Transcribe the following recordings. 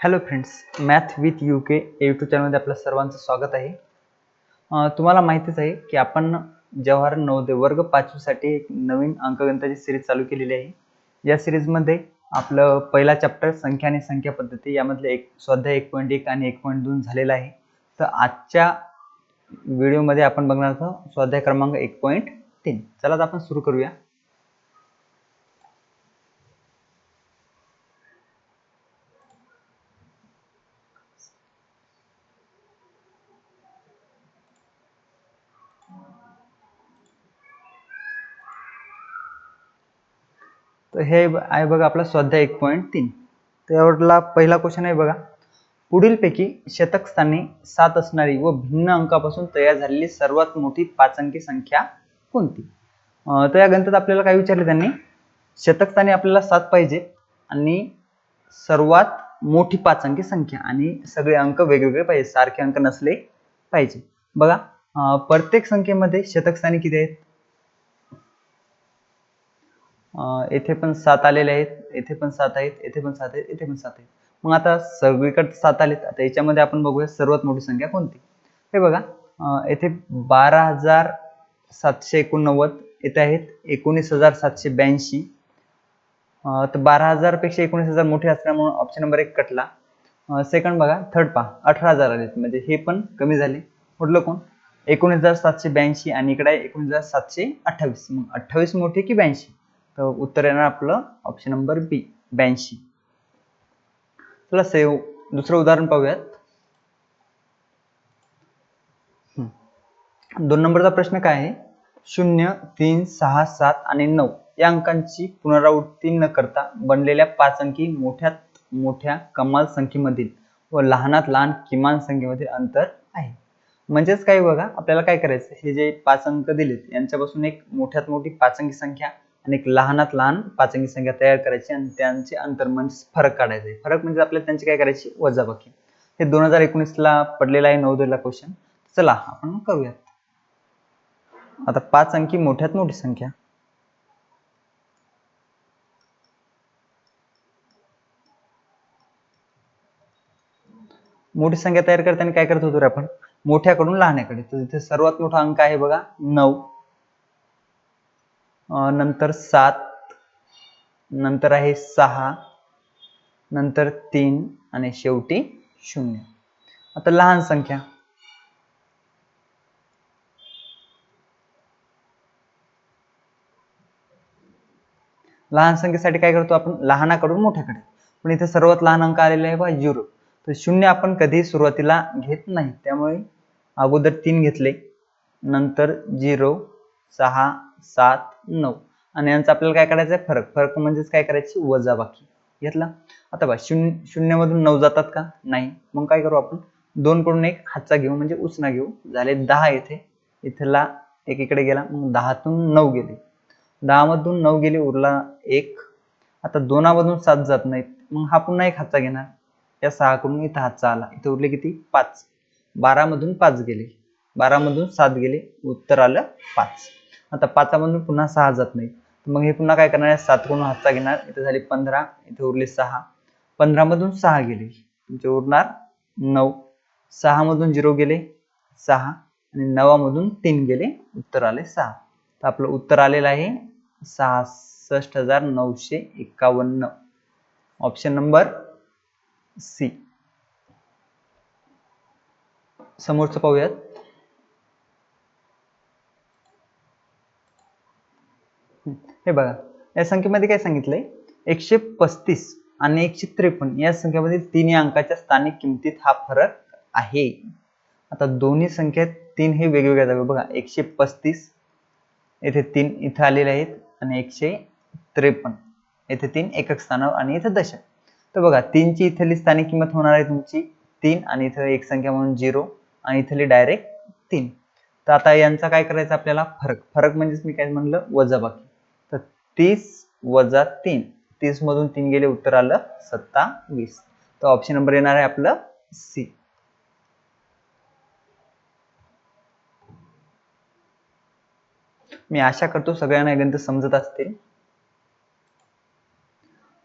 Hello friends math with U K YouTube चॅनलमध्ये आपलं सर्वांचं स्वागत आहे. तुम्हाला माहितीच आहे की आपण जवाहर नवोदय वर्ग पाचवीसाठी एक नवीन अंकगणिताची सिरीज चालू केलेली आहे. या सिरीजमध्ये आपलं पहिला चॅप्टर संख्या आणि संख्या पद्धती यामधले एक स्वाध्याय एक पॉईंट एक आणि एक पॉईंट दोन झालेला आहे. तर आजच्या व्हिडिओमध्ये आपण बघणार आहोत स्वाध्याय क्रमांक एक पॉईंट तीन. चला तर आपण सुरू करूया. तर हे आहे बघा आपला स्वाध्याय एक पॉईंट तीन. त्यावरला पहिला क्वेश्चन आहे बघा. पुढीलपैकी शतकस्थानी सात असणारी व भिन्न अंकापासून तयार झालेली सर्वात मोठी पाच अंकी संख्या कोणती? तर या ग्रंथात आपल्याला काय विचारले त्यांनी? शतकस्थानी आपल्याला सात पाहिजे आणि सर्वात मोठी पाच अंकी संख्या आणि सगळे अंक वेगवेगळे पाहिजे सारखे अंक नसले पाहिजे. बघा प्रत्येक संख्येमध्ये शतकस्थानी किती आहेत? येथे पण सात आलेले आहेत येथे पण सात आहेत येथे पण सात आहेत येथे पण सात आहेत. मग आता सगळीकडे सात आलेत. आता याच्यामध्ये आपण बघूया सर्वात मोठी संख्या कोणती? हे बघा येथे बारा हजार सातशे एकोणनव्वद येथे आहेत एकोणीस हजार सातशे ब्याऐंशी. तर बारा हजारपेक्षा एकोणीस हजार मोठे असल्यामुळे ऑप्शन नंबर एक कटला. सेकंड बघा थर्ड पहा अठरा हजार आलेत. म्हणजे हे पण कमी झाले. म्हटलं कोण? एकोणीस हजार सातशे ब्याऐंशी आणि इकडे एकोणीस हजार सातशे अठ्ठावीस. मग अठ्ठावीस मोठे की ब्याऐंशी? तर उत्तर येणार आपलं ऑप्शन नंबर बी ब्याऐंशी. चला सेव. दुसरं उदाहरण पाहूयात. दोन नंबरचा प्रश्न काय आहे? शून्य तीन सहा सात आणि नऊ. या अंकांची पुनरावृत्ती न करता बनलेल्या पाच अंकी मोठ्यात मोठ्या कमाल संख्येमधील व लहानात लहान किमान संख्येमधील अंतर आहे. म्हणजेच काय बघा आपल्याला काय करायचं हे जे पाच अंक दिलेत यांच्यापासून एक मोठ्यात मोठी पाच अंकी संख्या आणि एक लहानात लहान पाच संख्या तयार करायची आणि त्यांचे अंतर म्हणजे फरक काढायचे. फरक म्हणजे आपल्याला त्यांची काय करायची? वजाबाकी. हे दोन हजार एकोणीसला पडलेला आहे नवोदयला क्वेश्चन चला आपण करूयात. आता पाच अंकी मोठ्यात मोठी संख्या. मोठी संख्या तयार करताना काय करत होतो रे आपण? मोठ्याकडून लहान्याकडे. तर इथे सर्वात मोठा अंक आहे बघा नऊ. नंतर सात नंतर आहे सहा नंतर तीन आणि शेवटी शून्य. आता लहान संख्या. लहान संख्येसाठी काय करतो आपण? लहानाकडून मोठ्याकडे. पण इथे सर्वात लहान अंक आलेला आहे बा झिरो. तर शून्य आपण कधी सुरुवातीला घेत नाही. त्यामुळे अगोदर तीन घेतले नंतर झिरो सहा सात नऊ. आणि यांचा आपल्याला काय करायचं आहे फरक. फरक म्हणजेच काय करायची? वजाबाकी घेतला? आता बघा शून्य शून्यमधून नऊ जातात का? नाही. मग काय करू आपण? दोन कडून एक हातचा घेऊ म्हणजे उसना घेऊ. झाले दहा येथे इथला एक इकडे गेला मग दहातून नऊ गेले. दहामधून नऊ गेले उरला एक. आता दोनामधून सात जात नाहीत. मग हा पुन्हा एक हातचा घेणार. या सहा कडून इथं हातचा आला. इथे उरले किती? पाच. बारामधून पाच गेले. बारामधून सात गेले. उत्तर आलं पाच. आता पाचामधून पुन्हा सहा जात नाही मग हे पुन्हा काय करणार आहे? सात गुण हातचा घेणार. इथे झाले पंधरा इथे उरले सहा. पंधरा मधून सहा गेले. तुमचे उरणार नऊ. सहा मधून झिरो गेले सहा. आणि नवामधून तीन गेले उत्तर आले सहा. तर आपलं उत्तर आलेलं आहे सहासष्ट हजार नऊशे एकावन्न. ऑप्शन नंबर सी समोरचं पाहूयात. हे बघा या संख्येमध्ये काय सांगितलंय? एकशे पस्तीस आणि एकशे त्रेपन्न या संख्येमधील तिन्ही अंकाच्या स्थानिक किमतीत हा फरक आहे. आता दोन्ही संख्येत तीन हे वेगवेगळ्या जागा बघा एकशे पस्तीस येथे तीन इथे आलेले आहेत आणि एकशे त्रेपन्न येथे तीन एकक स्थानावर आणि इथे दशक. तर बघा तीनची इथली स्थानिक किंमत होणार आहे तुमची तीन आणि इथं एक संख्या म्हणून झिरो आणि इथली डायरेक्ट तीन. तर आता यांचा काय करायचं आपल्याला? फरक. फरक म्हणजेच मी काय म्हणलं? वजाबाकी. तीस वजा तीन. तीस मधून तीन गेले उत्तर आलं सत्तावीस. तर ऑप्शन नंबर येणार आहे आपलं सी मी आशा करतो सगळ्यांना हे गणित समजत असतील.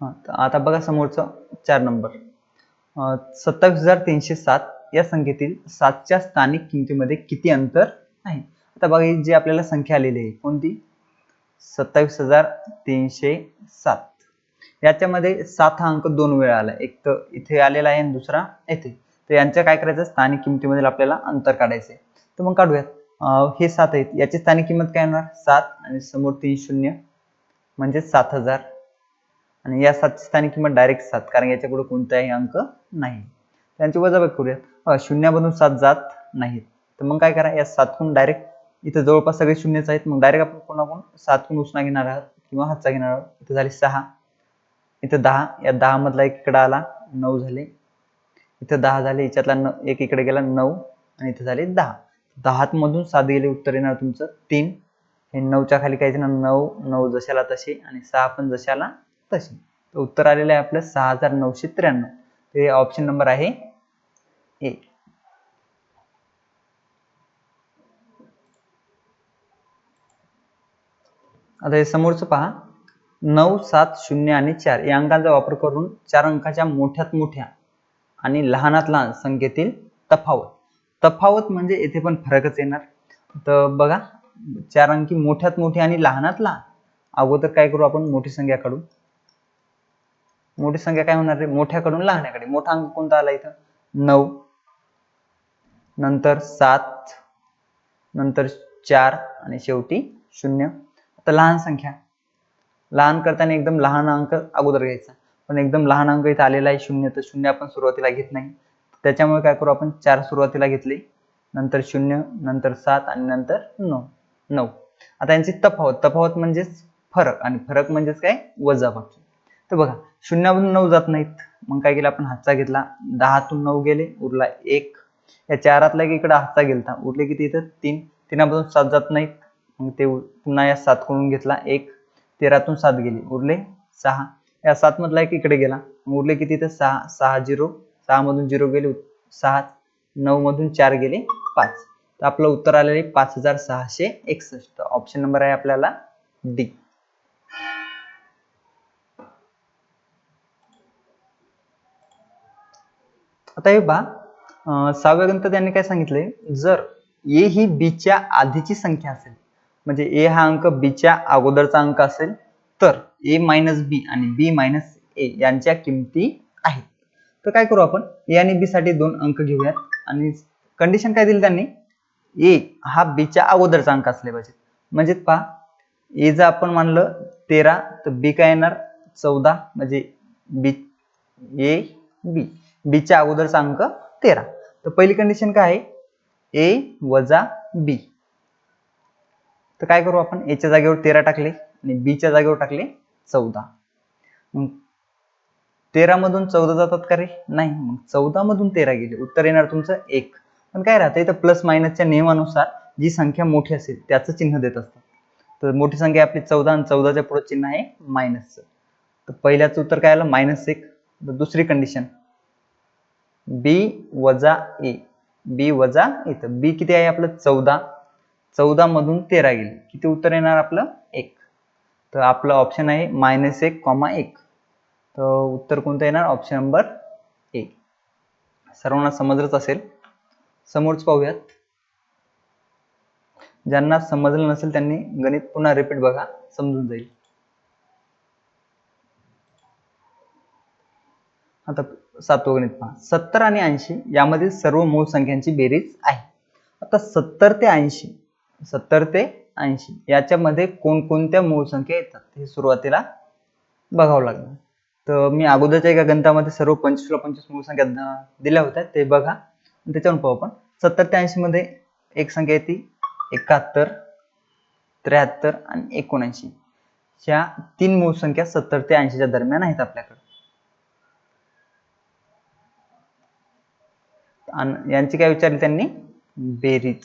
आता बघा समोरचं चार नंबर सत्तावीस हजार तीनशे सात या संख्येतील सातच्या स्थानिक किमतीमध्ये किती अंतर आहे? आता बघा जी आपल्याला संख्या आलेली आहे कोणती? सत्तावीस हजार तीनशे सात. याच्यामध्ये सात हा अंक दोन वेळा आला. एक तर इथे आलेला आहे आणि दुसरा येथे. तर यांच्या काय करायचं? स्थानिक किमतीमधील आपल्याला अंतर काढायचं आहे तर मग काढूयात. हे सात आहेत. याची स्थानिक किंमत काय येणार सात आणि समोर तीन शून्य म्हणजे सात हजार. आणि या सातची स्थानिक किंमत डायरेक्ट सात कारण याच्यापुढे कोणताही अंक नाही. त्यांची वजाबाकी करूयात. शून्यामधून सात जात नाहीत. तर मग काय करा? या सातहून डायरेक्ट इथं जवळपास सगळे शून्यच आहेत. मग डायरेक्ट आपण कोणाकडून? सातहून उसना घेणार आहात किंवा हातचा घेणार आहोत. इथं झाले सहा. इथं दहा. या दहा मधला एक इकडे आला नऊ झाले. इथं दहा झाले. याच्यातला न एक इकडे गेला नऊ. आणि इथं झाले दहा. दहा मधून सात गेले उत्तर येणार तुमचं तीन. हे नऊच्या खाली काय ना नऊ नऊ जशाला तसे आणि सहा पण जशाला तसे. तर उत्तर आलेलं आहे आपलं सहा हजार नऊशे त्र्याण्णव. ते ऑप्शन नंबर आहे ए आता हे समोरचं पहा. नऊ सात शून्य आणि चार. या अंकांचा वापर करून चार अंकाच्या मोठ्यात मोठ्या आणि लहानात लहान संख्येतील तफावत. तफावत म्हणजे येथे पण फरकच येणार. तर बघा चार अंकी मोठ्यात मोठी आणि लहानात लहान. अगोदर काय करू आपण? मोठी संख्या काढू. मोठी संख्या काय होणार रे? मोठ्याकडून लहान्याकडे. मोठा अंक कोणता आला इथं? नऊ. नंतर सात. नंतर चार आणि शेवटी शून्य. आता लहान संख्या. लहान करताना एकदम लहान अंक अगोदर घ्यायचा. पण एकदम लहान अंक इथे आलेला आहे शून्य तर शून्य आपण सुरुवातीला घेत नाही. त्याच्यामुळे काय करू आपण? चार सुरुवातीला घेतले. नंतर शून्य नंतर सात आणि नंतर नऊ. नऊ. आता यांची तफावत. तफावत म्हणजेच फरक. आणि फरक म्हणजेच काय? वजाबाकी तर बघा शून्यामधून नऊ जात नाहीत. मग काय केलं आपण? हातचा घेतला. दहातून नऊ गेले. उरला एक. या चारातला इकडे हातचा गेलता. उरले किती इथं? तीन. तीनामधून सात जात नाहीत. मग ते पुन्हा या सात करून घेतला. एक तेरातून सात गेले. उरले सहा. या सात मधला एक इकडे गेला. उरले किती तर? सहा. सहा झिरो. सहा मधून झिरो गेले. सहा नऊ मधून चार गेले. पाच. तर आपलं उत्तर आलेले पाच हजार सहाशे एकसष्ट. ऑप्शन नंबर आहे आपल्याला डी आता हे पहा. सहाव्या गणितात त्यांनी काय सांगितलंय? जर ए ही बीच्या च्या आधीची संख्या असेल म्हणजे ए हा अंक बीच्या अगोदरचा अंक असेल तर ए मायनस बी आणि बी मायनस ए यांच्या किमती आहेत. तर काय करू आपण? ए आणि बी साठी दोन अंक घेऊयात. आणि कंडिशन काय दिली त्यांनी? ए हा बीच्या अगोदरचा अंक असले पाहिजे म्हणजे पहा ए जर आपण मानलं तेरा तर बी काय येणार? चौदा म्हणजे बी ए बी बीच्या अगोदरचा अंक तेरा. तर पहिली कंडिशन काय आहे? ए वजा बी तर काय करू आपण? एच्या जागेवर तेरा टाकले आणि बीच्या जागेवर टाकले चौदा. मग तेरा मधून चौदा जातात का रे? नाही. मग चौदा मधून तेरा गेले. उत्तर येणार तुमचं एक. पण काय राहतं इथं प्लस मायनसच्या नियमानुसार जी संख्या मोठी असेल त्याचं चिन्ह देत असतात. तर मोठी संख्या आपली चौदा आणि चौदाच्या पुढे चिन्ह आहे मायनसचं तर पहिल्याचं उत्तर काय आलं? मायनस एक. तर दुसरी कंडिशन बी वजा ए बी वजा इथं बी किती आहे आपलं? चौदा. चौदा मधून तेरा गेले. किती उत्तर येणार आपलं? एक. तर आपलं ऑप्शन आहे मायनस एक कॉमा एक. तर उत्तर कोणतं येणार? ऑप्शन नंबर ए सर्वांना समजलंच असेल. समोरच पाहूयात. ज्यांना समजलं नसेल त्यांनी गणित पुन्हा रिपीट बघा. समजून जाईल. आता सातवं गणित पहा. सत्तर आणि ऐंशी यामधील सर्व मूळ संख्यांची बेरीज आहे. आता सत्तर ते ऐंशी सत्तर ते ऐंशी. याच्यामध्ये कोणकोणत्या मूळ संख्या येतात? हे सुरुवातीला बघावं लागणार. तर मी अगोदरच्या एका गणितामध्ये सर्व पंचवीसला पंचवीस मूळ संख्या दिल्या होत्या. ते बघा. त्याच्यावर पाहू आपण. सत्तर ते ऐंशी मध्ये एक संख्या येते. एकाहत्तर त्र्याहत्तर आणि एकोणऐंशी. ह्या तीन मूळ संख्या सत्तर ते ऐंशीच्या दरम्यान आहेत आपल्याकडे. आणि यांची काय विचारली त्यांनी? बेरीज.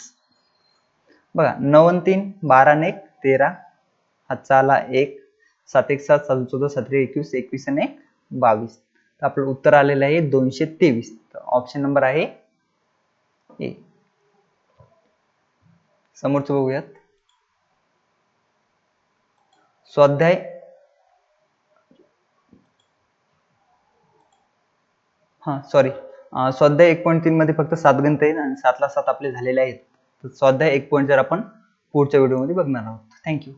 बघा नऊ आणि तीन बारा एक तेरा. हातचा आला एक सात एक सात सात चौदा सतरा एकवीस एकवीस आणि एक बावीस. तर आपलं उत्तर आलेलं आहे दोनशे तेवीस. ऑप्शन नंबर आहे ए. समोरचं बघूयात. स्वाध्याय. हां सॉरी स्वाध्याय एक पॉईंट तीनमध्ये फक्त सात गणित आहेत आणि सातला सात आपले झालेले आहेत. स्वाध्याय एक पॉईंट जर आपण पुढच्या व्हिडिओमध्ये बघणार आहोत. थँक्यू